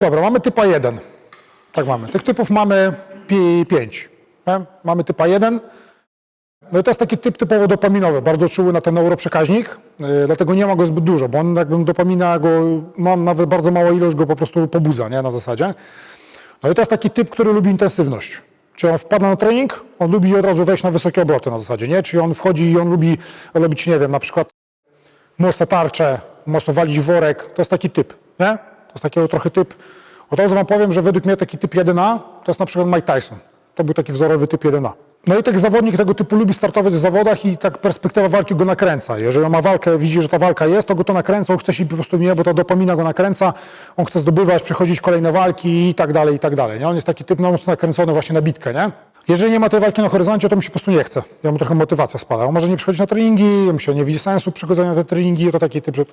Dobra, mamy typa 1. Tak mamy. Tych typów mamy 5. Mamy typa 1. No i to jest taki typ typowo dopaminowy, bardzo czuły na ten neuroprzekaźnik, yy, dlatego nie ma go zbyt dużo, bo on jakby dopamina go, mam nawet bardzo mała ilość go po prostu pobudza, nie, na zasadzie. No i to jest taki typ, który lubi intensywność. Czy on wpada na trening, on lubi od razu wejść na wysokie obroty na zasadzie, nie? Czy on wchodzi i on lubi robić, nie wiem, na przykład mocne tarcze, mocno walić worek, to jest taki typ, nie? Jest taki trochę typ. Od razu wam powiem, że według mnie taki typ 1A to jest na przykład Mike Tyson. To był taki wzorowy typ 1A. No i taki zawodnik tego typu lubi startować w zawodach i tak perspektywa walki go nakręca. Jeżeli on ma walkę, widzi, że ta walka jest, to go to nakręca, on chce się po prostu nie, bo ta dopamina go nakręca, on chce zdobywać, przechodzić kolejne walki i tak dalej, i tak dalej. Nie? On jest taki typ no, mocno nakręcony właśnie na bitkę, nie? Jeżeli nie ma tej walki na horyzoncie, to mu się po prostu nie chce. Ja mu trochę motywacja spada. On może nie przychodzić na treningi, on się nie widzi sensu przychodzenia na te treningi, to taki typ, że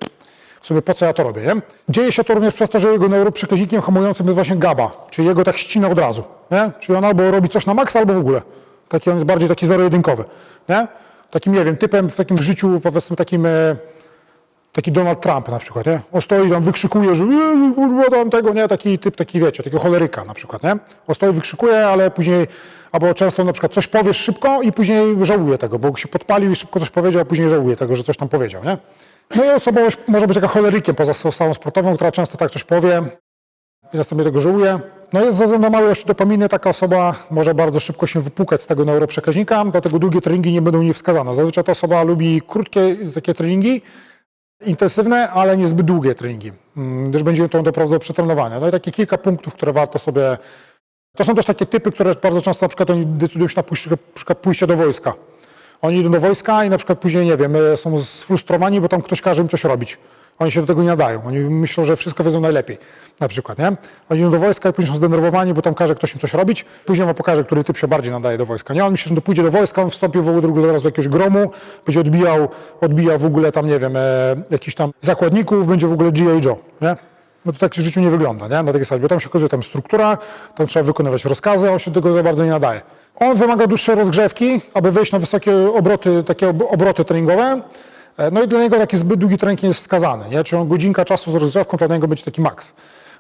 w sumie po co ja to robię, nie? Dzieje się to również przez to, że jego neuroprzekaźnikiem hamującym jest właśnie GABA, czyli jego tak ścina od razu, nie? Czyli on albo robi coś na maksa, albo w ogóle. Taki on jest bardziej taki zero-jedynkowy, nie? Takim, nie wiem, typem w takim życiu, powiedzmy takim, e, taki Donald Trump na przykład, nie? On stoi tam, wykrzykuje, że "Jezu, kurwa tam tego, nie? Taki typ, taki wiecie, takiego choleryka na przykład, nie? On stoi, wykrzykuje, ale później, albo często na przykład coś powiesz szybko i później żałuje tego, bo się podpalił i szybko coś powiedział, a później żałuje tego, że coś tam powiedział, nie? No i osobowość może być taka cholerykiem poza salą sportową, która często tak coś powie i następnie tego żałuje. No jest ze względu na małą ilość dopaminy taka osoba może bardzo szybko się wypukać z tego neuroprzekaźnika, dlatego długie treningi nie będą nie wskazane. Zazwyczaj ta osoba lubi krótkie takie treningi, intensywne, ale niezbyt długie treningi, mm, gdyż będzie to doprowadzał do przetrenowania. No i takie kilka punktów, które warto sobie... To są też takie typy, które bardzo często na przykład oni decydują się na pójście, na przykład pójście do wojska. Oni idą do wojska i na przykład później, nie wiem, e, są sfrustrowani, bo tam ktoś każe im coś robić. Oni się do tego nie nadają. Oni myślą, że wszystko wiedzą najlepiej. Na przykład, nie? Oni idą do wojska i później są zdenerwowani, bo tam każe ktoś im coś robić. Później wam pokaże, który typ się bardziej nadaje do wojska. Nie? On myśli, że pójdzie do wojska, on wstąpi w ogóle teraz do jakiegoś gromu, będzie odbijał, odbijał w ogóle tam, nie wiem, e, jakichś tam zakładników, będzie w ogóle G.I. Joe, nie? No to tak w życiu nie wygląda, nie? Na takiej zasadzie, bo tam się okazuje, tam struktura, tam trzeba wykonywać rozkazy, on się do tego za bardzo nie nadaje. On wymaga dłuższej rozgrzewki, aby wejść na wysokie obroty, takie ob- obroty treningowe. E, No i dla niego taki zbyt długi trening nie jest wskazany, nie? Czy on godzinka czasu z rozgrzewką, to dla niego będzie taki maks.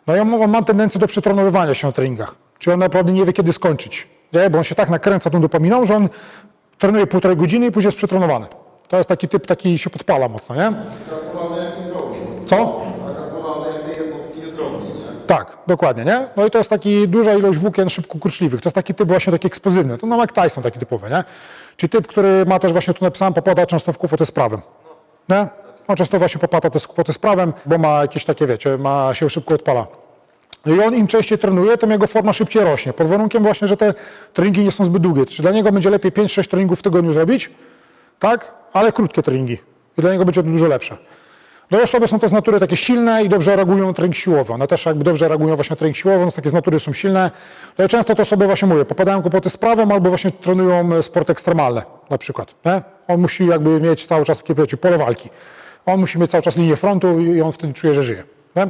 No i on, on ma tendencję do przetrenowywania się na treningach. Czyli on naprawdę nie wie, kiedy skończyć, nie? Bo on się tak nakręca tą dopaminą, że on trenuje półtorej godziny i później jest przetrenowany. To jest taki typ, taki się podpala mocno, nie? Co? A kasowalny jak tej jednostki nie zrobi, nie? Tak, dokładnie, nie? No i to jest taki duża ilość włókien szybko kurczliwych. To jest taki typ właśnie taki eksplozywny. To no Mike Tyson taki typowy, nie? Czyli typ, który ma też właśnie tu napisałem, popada często w kłopoty z prawem. Nie? On często właśnie popada te kłopoty z prawem, bo ma jakieś takie, wiecie, ma się szybko odpala. No I on im częściej trenuje, tym jego forma szybciej rośnie. Pod warunkiem właśnie, że te treningi nie są zbyt długie. Czyli dla niego będzie lepiej 5-6 treningów w tygodniu zrobić, tak? Ale krótkie treningi. I dla niego będzie to dużo lepsze. No i osoby są też z natury takie silne i dobrze reagują na trening siłowy. One też jakby dobrze reagują właśnie na trening siłowy, one takie z natury są silne. No i często to osoby właśnie mówię, popadają kłopoty z prawem albo właśnie trenują e, sport ekstremalny na przykład. Nie? On musi jakby mieć cały czas takie wiecie, pole walki. On musi mieć cały czas linię frontu i on wtedy czuje, że żyje. Nie?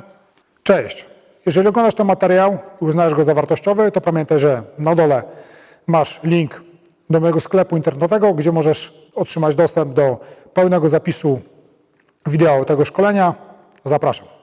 Cześć. Jeżeli oglądasz ten materiał i uznajesz go za wartościowy, to pamiętaj, że na dole masz link do mojego sklepu internetowego, gdzie możesz otrzymać dostęp do pełnego zapisu wideo tego szkolenia. Zapraszam.